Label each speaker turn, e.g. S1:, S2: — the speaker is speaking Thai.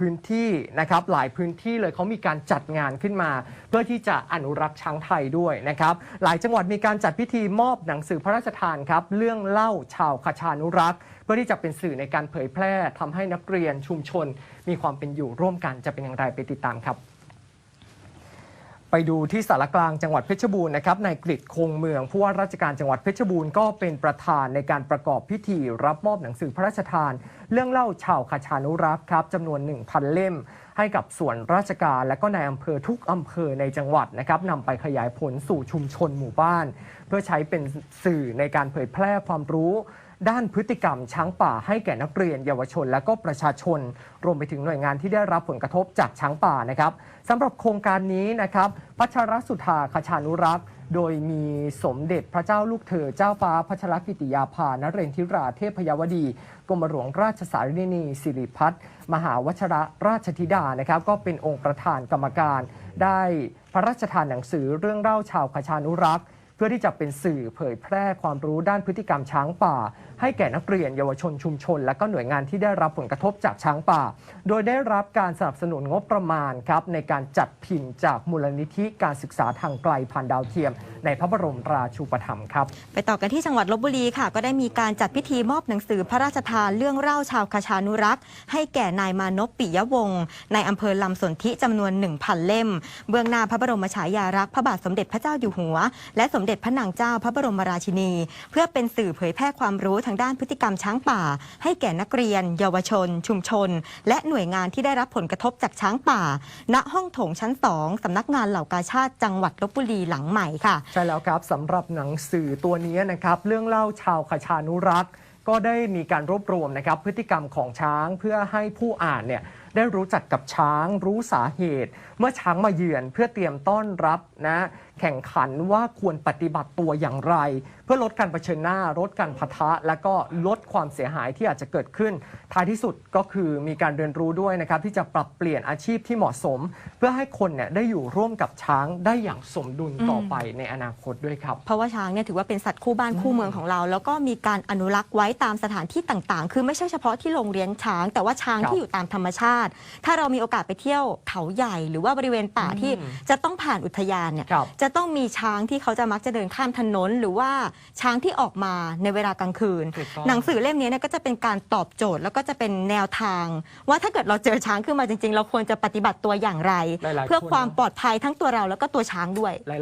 S1: พื้นที่นะครับหลายพื้นที่เลยเขามีการจัดงานขึ้นมา เพื่อที่จะอนุรักษ์ช้างไทยด้วยนะครับหลายจังหวัดมีการจัดพิธีมอบหนังสือพระราชทานครับเรื่องเล่าชาวคชานุรักษ์ เพื่อที่จะเป็นสื่อในการเผยแพร่ทำให้นักเรียนชุมชน มีความเป็นอยู่ร่วมกันจะเป็นอย่างไรไปติดตามครับ ไปดูที่สารกลางจังหวัดเพชรบูรณ์นะครับนายกฤษคงเมืองผู้ว่าราชการจังหวัดเพชรบูรณ์ก็เป็นประธานในการประกอบพิธีรับมอบหนังสือพระราชทาน เรื่องเล่าชาวคชานุรักษ์ครับจำนวน 1,000 เล่ม ให้กับส่วนราชการ และก็ในอำเภอทุกอำเภอในจังหวัดนะครับนำไปขยายผลสู่ชุมชนหมู่บ้าน เพื่อใช้เป็นสื่อในการเผยแพร่ความรู้ ด้านพฤติกรรมช้างป่าให้แก่นักเรียนเยาวชน และก็ประชาชน รวมไปถึงหน่วยงานที่ได้รับผลกระทบจากช้างป่านะครับสำหรับโครงการนี้นะครับพัชรสุธาคชานุรักษ์โดยมีสมเด็จพระเจ้าลูกเธอเจ้าฟ้าพัชรกิติยาภานเรนทิราเทพยวดีกรมหลวงราชสารินีสิริพัฒน์มหาวชรราชธิดานะครับ ก็เป็นองค์ประธานกรรมการ ได้พระราชทานหนังสือเรื่องเล่าชาวคชานุรักษ์ เพื่อที่จะเป็นสื่อเผยแพร่ความรู้ด้านพฤติกรรมช้างป่า ให้แก่นักเรียนเยาวชนชุมชน และก็หน่วยงานที่ได้รับผลกระทบจากช้างป่า โดยได้รับการสนับสนุนงบประมาณครับในการจัดพิมพ์จากมูลนิธิการศึกษาทางไกลผ่านดาวเทียม ในพระบรมราชูปถัมภ์ครับ
S2: ไปต่อกันที่จังหวัดลบบุรีค่ะ ก็ได้มีการจัดพิธีมอบหนังสือพระราชทานเรื่องเล่าชาวคชานุรักษ์ ให้แก่นายมานพปิยวงศ์ในอำเภอลำสนธิจำนวน 1,000 เล่ม เบื้องหน้าพระบรมฉายาลักษณ์พระบาทสมเด็จพระเจ้าอยู่หัว และสมเด็จพระนางเจ้าพระบรมราชินี เพื่อเป็นสื่อเผยแพร่ความรู้ทางด้านพฤติกรรมช้างป่า ให้แก่นักเรียน เยาวชน ชุมชน และหน่วยงานที่ได้รับผลกระทบจากช้างป่า ณห้องโถงชั้นสองสำนักงานเหล่ากาชาติจังหวัดลบบุรีหลังใหม่ค่ะ
S1: ใช่แล้วครับสำหรับหนังสือตัวนี้นะครับ เรื่องเล่าชาวคชานุรักษ์ ก็ได้มีการรวบรวมนะครับพฤติกรรมของช้างเพื่อให้ผู้อ่านเนี่ย ได้รู้จักกับช้างรู้สาเหตุ เมื่อช้างมาเยือนเพื่อเตรียมต้อนรับนะแข่งขันว่าควรปฏิบัติตัวอย่างไร เพื่อลดการเผชิญหน้า ลดการพะทะ และก็ลดความเสียหายที่อาจจะเกิดขึ้น ท้ายที่สุดก็คือมีการเรียนรู้ด้วยนะครับที่จะปรับเปลี่ยนอาชีพที่เหมาะสม เพื่อให้คนเนี่ยได้อยู่ร่วมกับช้างได้อย่างสมดุลต่อไปในอนาคตด้วยครับ
S2: เพราะว่าช้างเนี่ยถือว่าเป็นสัตว์คู่บ้านคู่เมืองของเรา แล้วก็มีการอนุรักษ์ไว้ตามสถานที่ต่างๆ คือไม่ใช่เฉพาะที่โรงเลี้ยงช้าง แต่ว่าช้าง
S1: ครับ
S2: ที่อยู่ตามธรรมชาติถ้าเรามีโอกาสไปเที่ยวเขาใหญ่ หรือว่าบริเวณป่า
S1: อืม
S2: ที่จะต้องผ่านอุทยานเนี่ย
S1: ครับ
S2: จะต้องมีช้างที่เขาจะมักจะเดินข้ามถนน หรือว่าช้างที่ออกมาในเวลากลางคืน
S1: ถูกต้อง
S2: หนังสือเล่มนี้เนี่ยก็จะเป็นการตอบโจทย์ แล้วก็จะเป็นแนวทาง ว่าถ้าเกิดเราเจอช้างขึ้นมาจริงๆ เราควรจะปฏิบัติตัวอย่างไร
S1: หลายๆ
S2: เพื่อ
S1: คน
S2: ความ
S1: เนอะ
S2: ปลอดภัยทั้งตัวเราแล้วก็ตัวช้างด้วย